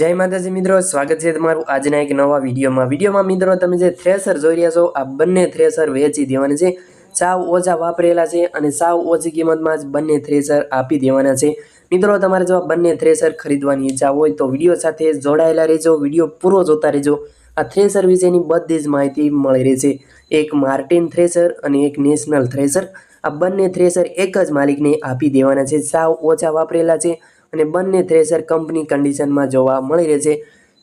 જય માતાજી મિત્રો, સ્વાગત છે તમારું આજના એક નવા વિડીયોમાં. વિડીયોમાં મિત્રો તમે જે થ્રેસર જોઈ રહ્યા છો, આ બંને થ્રેસર વેચી દેવાના છે. સાવ ઓછા વાપરેલા છે અને સાવ ઓછી કિંમતમાં જ બંને થ્રેસર આપી દેવાના છે. મિત્રો, તમારે જો આ બંને થ્રેસર ખરીદવાની ઈચ્છા હોય તો વીડિયો સાથે જોડાયેલા રહેજો, વીડિયો પૂરો જોતા રહેજો. આ થ્રેસર વિશેની બધી જ માહિતી મળી રહી છે એક માર્ટિન થ્રેસર અને એક નેશનલ થ્રેસર. આ બંને થ્રેસર એક જ માલિકને આપી દેવાના છે. સાવ ઓછા વાપરેલા છે. અને બંને થ્રેસર કંપની કન્ડિશનમાં જોવા મળી રહે છે.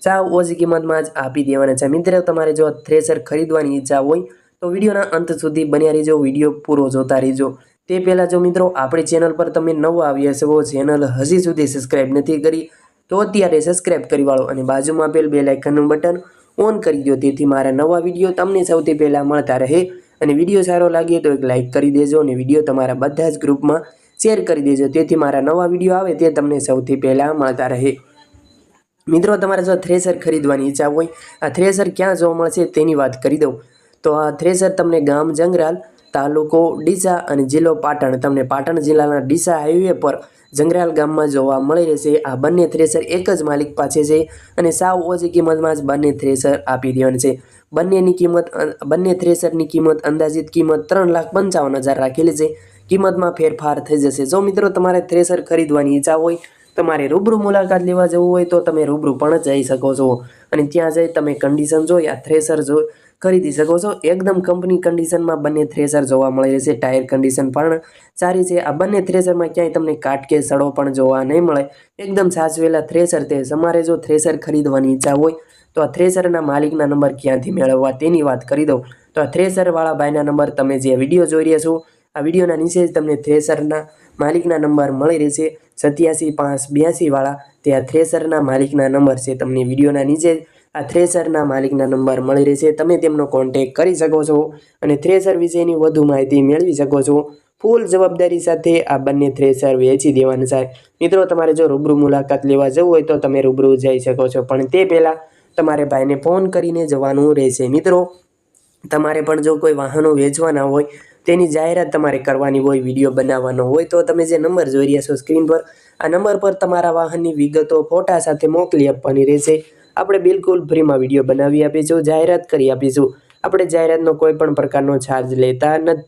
સાવ ઓછી કિંમતમાં જ આપી દેવાના છે. મિત્રો, તમારે જો થ્રેસર ખરીદવાની ઈચ્છા હોય, તો વિડીયોના અંત સુધી બન્યા રહેજો. વીડિયો પૂરો જોતા રહેજો. તે પહેલાં જો મિત્રો, આપણી ચેનલ પર તમે નવા આવ્યા છો ચેનલ હજી સુધી સબસ્ક્રાઈબ નથી કરી, તો અત્યારે સબસ્ક્રાઈબ કરી વાળો અને બાજુમાં આપેલ બે લાઇકનનું બટન ઓન કરી દો. તેથી મારા નવા વીડિયો તમને સૌથી પહેલાં મળતા રહે. અને વીડિયો સારો લાગે તો એક લાઇક કરી દેજો અને વીડિયો તમારા બધા જ ગ્રુપમાં શેર કરી દેજો. તેથી મારા નવા વીડિયો આવે તે તમને સૌથી પહેલાં મળતા રહે. મિત્રો, તમારે જો થ્રેસર ખરીદવાની ઈચ્છા હોય, આ થ્રેસર ક્યાં જોવા મળશે તેની વાત કરી દઉં. તો આ થ્રેસર તમને ગામ જંગરાલ તાલુકો ડીસા અને જિલ્લો પાટણ. તમને પાટણ જિલ્લાના ડીસા હાઈવે પર જંગરાલ ગામમાં જોવા મળી રહેશે. આ બંને થ્રેસર એક જ માલિક પાસે છે અને સાવ ઓછી કિંમતમાં જ બંને થ્રેસર આપી દેવાની છે. બંનેની કિંમત બંને થ્રેસરની કિંમત અંદાજિત કિંમત ત્રણ લાખ પંચાવન હજાર રાખેલી છે. કિંમતમાં ફેરફાર થઈ જશે. જો મિત્રો તમારે થ્રેસર ખરીદવાની ઈચ્છા હોય, તમારે રૂબરૂ મુલાકાત લેવા જવું હોય તો તમે રૂબરૂ પણ જઈ શકો છો. અને ત્યાં જઈ તમે કન્ડિશન જોઈ, આ થ્રેસર જો ખરીદી શકો છો. એકદમ કંપની કન્ડિશનમાં બંને થ્રેસર જોવા મળી રહેશે. ટાયર કન્ડિશન પણ સારી છે. આ બંને થ્રેસરમાં ક્યાંય તમને કાટ કે સડો પણ જોવા નહીં મળે. એકદમ સાચવેલા થ્રેસર તે તમારે જો થ્રેસર ખરીદવાની ઈચ્છા હોય, તો આ થ્રેસરના માલિકના નંબર ક્યાંથી મેળવવા તેની વાત કરી દઉં. તો આ થ્રેસરવાળા ભાઈના નંબર તમે જે વીડિયો જોઈ રહ્યા છો આ વિડીયોના નીચે જ તમને થ્રેસરના માલિકના નંબર મળી રહેશે. સત્યાસી પાંચ બ્યાસીવાળા તે આ થ્રેસરના માલિકના નંબર છે. તમને વિડીયોના નીચે આ થ્રેસરના માલિકના નંબર મળી રહેશે. તમે તેમનો કોન્ટેક કરી શકો છો અને થ્રેસર વિશેની વધુ માહિતી મેળવી શકો છો. ફૂલ જવાબદારી સાથે આ બંને થ્રેસર વેચી દેવાના છે. મિત્રો, તમારે જો રૂબરૂ મુલાકાત લેવા જવું હોય તો તમે રૂબરૂ જઈ શકો છો. પણ તે પહેલાં તમારે ભાઈને ફોન કરીને જવાનું રહેશે. મિત્રો, તમારે પણ જો કોઈ વાહનો વેચવાના હોય તેની જાહેરાત તમારે કરવાની હોય, વીડિયો બનાવવાનો હોય, તો તમે જે નંબર જોઈ રહ્યા છો સ્ક્રીન પર, આ નંબર પર તમારા વાહનની વિગતો, ફોટા સાથે મોકલી આપવાની રહેશે. આપણે બિલકુલ ફ્રીમાં વીડિયો બનાવી આપીશું, જાહેરાત કરી આપીશું. આપણે જાહેરાતનો કોઈ પણ પ્રકારનો ચાર્જ લેતા નથી.